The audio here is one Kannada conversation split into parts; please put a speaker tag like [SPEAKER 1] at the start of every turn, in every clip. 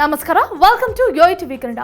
[SPEAKER 1] ನಮಸ್ಕಾರ. Welcome to Yoyo TV Kannada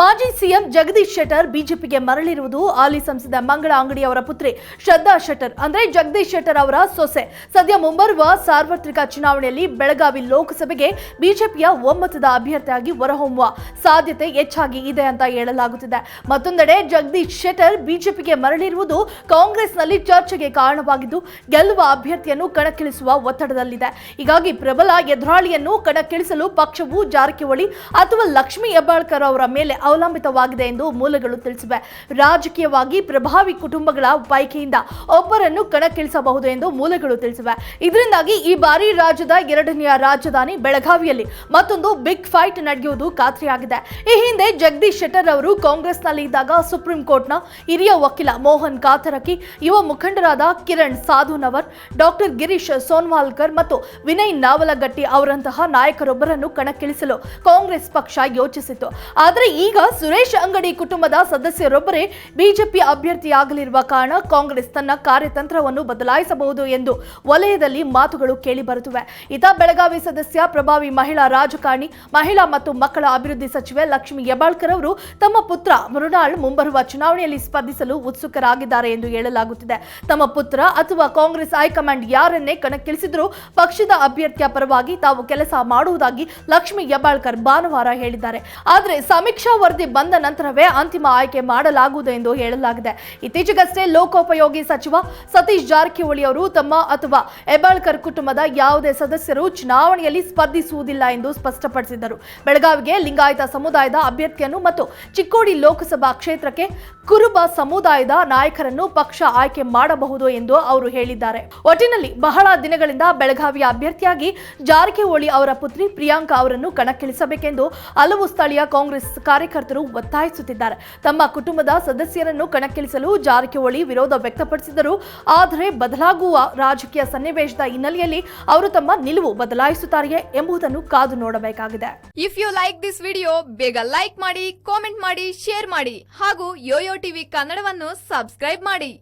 [SPEAKER 1] ಮಾಜಿ ಸಿಎಂ ಜಗದೀಶ್ ಶೆಟ್ಟರ್ ಬಿಜೆಪಿಗೆ ಮರಳಿರುವುದು ಹಾಲಿ ಸಂಸದ ಮಂಗಳ ಅಂಗಡಿ ಅವರ ಪುತ್ರಿ ಶ್ರದ್ಧಾ ಶೆಟ್ಟರ್, ಅಂದ್ರೆ ಜಗದೀಶ್ ಶೆಟ್ಟರ್ ಅವರ ಸೊಸೆ. ಸದ್ಯ ಮುಂಬರುವ ಸಾರ್ವತ್ರಿಕ ಚುನಾವಣೆಯಲ್ಲಿ ಬೆಳಗಾವಿ ಲೋಕಸಭೆಗೆ ಬಿಜೆಪಿಯ ಒಮ್ಮತದ ಅಭ್ಯರ್ಥಿಯಾಗಿ ಹೊರಹೊಮ್ಮುವ ಸಾಧ್ಯತೆ ಹೆಚ್ಚಾಗಿ ಇದೆ ಅಂತ ಹೇಳಲಾಗುತ್ತಿದೆ. ಮತ್ತೊಂದೆಡೆ ಜಗದೀಶ್ ಶೆಟ್ಟರ್ ಬಿಜೆಪಿಗೆ ಮರಳಿರುವುದು ಕಾಂಗ್ರೆಸ್ನಲ್ಲಿ ಚರ್ಚೆಗೆ ಕಾರಣವಾಗಿದ್ದು ಗೆಲ್ಲುವ ಅಭ್ಯರ್ಥಿಯನ್ನು ಕಣಕ್ಕಿಳಿಸುವ ಒತ್ತಡದಲ್ಲಿದೆ. ಹೀಗಾಗಿ ಪ್ರಬಲ ಎದುರಾಳಿಯನ್ನು ಕಣಕ್ಕಿಳಿಸಲು ಪಕ್ಷವು ಜಾರಕಿಹೊಳಿ ಅಥವಾ ಲಕ್ಷ್ಮೀ ಹೆಬ್ಬಾಳ್ಕರ್ ಅವರ ಮೇಲೆ ಅವಲಂಬಿತವಾಗಿದೆ ಎಂದು ಮೂಲಗಳು ತಿಳಿಸಿವೆ. ರಾಜಕೀಯವಾಗಿ ಪ್ರಭಾವಿ ಕುಟುಂಬಗಳ ಪೈಕಿಯಿಂದ ಒಬ್ಬರನ್ನು ಕಣಕ್ಕಿಳಿಸಬಹುದು ಎಂದು ಮೂಲಗಳು ತಿಳಿಸಿವೆ. ಇದರಿಂದಾಗಿ ಈ ಬಾರಿ ರಾಜ್ಯದ ಎರಡನೆಯ ರಾಜಧಾನಿ ಬೆಳಗಾವಿಯಲ್ಲಿ ಮತ್ತೊಂದು ಬಿಗ್ ಫೈಟ್ ನಡೆಯುವುದು ಖಾತ್ರಿಯಾಗಿದೆ. ಈ ಹಿಂದೆ ಜಗದೀಶ್ ಶೆಟ್ಟರ್ ಅವರು ಕಾಂಗ್ರೆಸ್ನಲ್ಲಿ ಇದ್ದಾಗ ಸುಪ್ರೀಂ ಕೋರ್ಟ್ನ ಹಿರಿಯ ವಕೀಲ ಮೋಹನ್ ಕಾತರಕಿ, ಯುವ ಮುಖಂಡರಾದ ಕಿರಣ್ ಸಾಧುನವರ್, ಡಾಕ್ಟರ್ ಗಿರೀಶ್ ಸೋನ್ವಾಲ್ಕರ್ ಮತ್ತು ವಿನಯ್ ನಾವಲಗಟ್ಟಿ ಅವರಂತಹ ನಾಯಕರೊಬ್ಬರನ್ನು ಕಣಕ್ಕಿಳಿಸಲು ಕಾಂಗ್ರೆಸ್ ಪಕ್ಷ ಯೋಚಿಸಿತ್ತು. ಆದರೆ ಈಗ ಸುರೇಶ್ ಅಂಗಡಿ ಕುಟುಂಬದ ಸದಸ್ಯರೊಬ್ಬರೇ ಬಿಜೆಪಿ ಅಭ್ಯರ್ಥಿಯಾಗಲಿರುವ ಕಾರಣ ಕಾಂಗ್ರೆಸ್ ತನ್ನ ಕಾರ್ಯತಂತ್ರವನ್ನು ಬದಲಾಯಿಸಬಹುದು ಎಂದು ವಲಯದಲ್ಲಿ ಮಾತುಗಳು ಕೇಳಿಬರುತ್ತಿವೆ. ಇತ ಬೆಳಗಾವಿ ಸದಸ್ಯ, ಪ್ರಭಾವಿ ಮಹಿಳಾ ರಾಜಕಾರಣಿ, ಮಹಿಳಾ ಮತ್ತು ಮಕ್ಕಳ ಅಭಿವೃದ್ಧಿ ಸಚಿವೆ ಲಕ್ಷ್ಮಿ ಯಬಾಳ್ಕರ್ ಅವರು ತಮ್ಮ ಪುತ್ರ ಮೃಣಾಳ್ ಮುಂಬರುವ ಚುನಾವಣೆಯಲ್ಲಿ ಸ್ಪರ್ಧಿಸಲು ಉತ್ಸುಕರಾಗಿದ್ದಾರೆ ಎಂದು ಹೇಳಲಾಗುತ್ತಿದೆ. ತಮ್ಮ ಪುತ್ರ ಅಥವಾ ಕಾಂಗ್ರೆಸ್ ಹೈಕಮಾಂಡ್ ಯಾರನ್ನೇ ಕಣಕ್ಕಿಳಿಸಿದರೂ ಪಕ್ಷದ ಅಭ್ಯರ್ಥಿಯ ಪರವಾಗಿ ತಾವು ಕೆಲಸ ಮಾಡುವುದಾಗಿ ಲಕ್ಷ್ಮಿ ಹೆಬ್ಬಾಳ್ಕರ್ ಭಾನುವಾರ ಹೇಳಿದ್ದಾರೆ. ಆದರೆ ಸಮೀಕ್ಷಾ ವರದಿ ಬಂದ ನಂತರವೇ ಅಂತಿಮ ಆಯ್ಕೆ ಮಾಡಲಾಗುವುದು ಎಂದು ಹೇಳಲಾಗಿದೆ. ಇತ್ತೀಚೆಗಷ್ಟೇ ಲೋಕೋಪಯೋಗಿ ಸಚಿವ ಸತೀಶ್ ಜಾರಕಿಹೊಳಿ ಅವರು ತಮ್ಮ ಅಥವಾ ಹೆಬ್ಬಾಳ್ಕರ್ ಕುಟುಂಬದ ಯಾವುದೇ ಸದಸ್ಯರು ಚುನಾವಣೆಯಲ್ಲಿ ಸ್ಪರ್ಧಿಸುವುದಿಲ್ಲ ಎಂದು ಸ್ಪಷ್ಟಪಡಿಸಿದರು. ಬೆಳಗಾವಿಗೆ ಲಿಂಗಾಯತ ಸಮುದಾಯದ ಅಭ್ಯರ್ಥಿಯನ್ನು ಮತ್ತು ಚಿಕ್ಕೋಡಿ ಲೋಕಸಭಾ ಕ್ಷೇತ್ರಕ್ಕೆ ಕುರುಬ ಸಮುದಾಯದ ನಾಯಕರನ್ನು ಪಕ್ಷ ಆಯ್ಕೆ ಮಾಡಬಹುದು ಎಂದು ಅವರು ಹೇಳಿದ್ದಾರೆ. ಒಟ್ಟಿನಲ್ಲಿ ಬಹಳ ದಿನಗಳಿಂದ ಬೆಳಗಾವಿಯ ಅಭ್ಯರ್ಥಿಯಾಗಿ ಜಾರಕಿಹೊಳಿ ಅವರ ಪುತ್ರಿ ಪ್ರಿಯಾಂಕಾ ಅವರನ್ನು ಕಣಕ್ಕಿಳಿಸಬೇಕೆಂದು ಹಲವು ಸ್ಥಳೀಯ ಕಾಂಗ್ರೆಸ್ ಕಾರ್ಯಕರ್ತರು ಒತ್ತಾಯಿಸುತ್ತಿದ್ದಾರೆ. ತಮ್ಮ ಕುಟುಂಬದ ಸದಸ್ಯರನ್ನು ಕಣಕ್ಕಿಳಿಸಲು ಜಾರಕಿಹೊಳಿ ವಿರೋಧ ವ್ಯಕ್ತಪಡಿಸಿದರು ಆದರೆ ಬದಲಾಗುವ ರಾಜಕೀಯ ಸನ್ನಿವೇಶದ ಹಿನ್ನೆಲೆಯಲ್ಲಿ ಅವರು ತಮ್ಮ ನಿಲುವು ಬದಲಾಯಿಸುತ್ತಾರೆಯೇ ಎಂಬುದನ್ನು ಕಾದು ನೋಡಬೇಕಾಗಿದೆ.
[SPEAKER 2] If you like this video ಬೇಗ ಲೈಕ್ ಮಾಡಿ ಕಾಮೆಂಟ್ ಮಾಡಿ ಶೇರ್ ಮಾಡಿ ಹಾಗೂ ಯೋಯೋ ಟಿವಿ ಕನ್ನಡವನ್ನು ಸಬ್ಸ್ಕ್ರೈಬ್ ಮಾಡಿ.